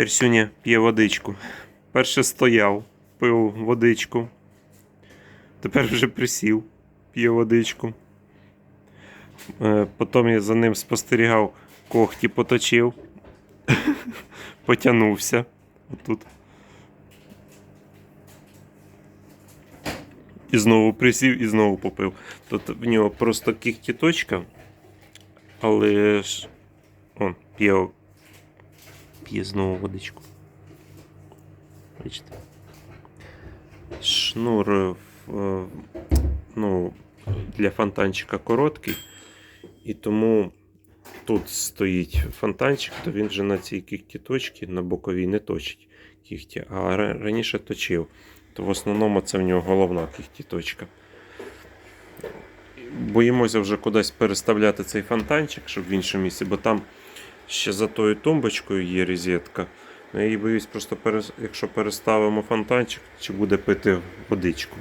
Персюня п'є водичку. Перше стояв, пив водичку. Тепер вже присів, п'є водичку. Е, Потім я за ним спостерігав, когті поточив, потягнувся. Отут. І знову присів і знову попив. Тут в нього просто кіхтіточка, але ж он п'є, п'є знову водичку. Бачите? Шнур е, ну, для фонтанчика короткий, і тому тут стоїть фонтанчик, то він вже на цій кіхтіточці на боковій не точить кіхті, а раніше точив. То в основному це в нього головна кіхтіточка. Боїмося вже кудись переставляти цей фонтанчик, щоб в інше місці, бо там ще за тою тумбочкою є розетка. Ну, Я її боюсь, просто перес- якщо переставимо фонтанчик, чи буде пити водичку.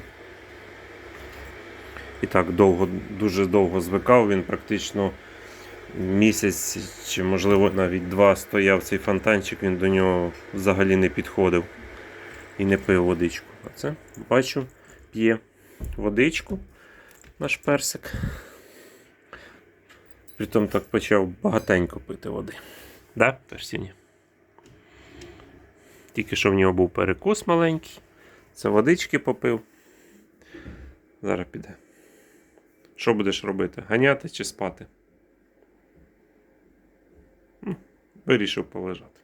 І так довго, дуже довго звикав, він практично місяць чи, можливо, навіть два стояв цей фонтанчик, він до нього взагалі не підходив і не пив водичку. А це бачу, п'є водичку наш персик. Притом так почав багатенько пити води. Да, сіні? Тільки що в нього був перекус маленький. Це водички попив. Зараз піде. Що будеш робити? Ганяти чи спати? Вирішив полежати.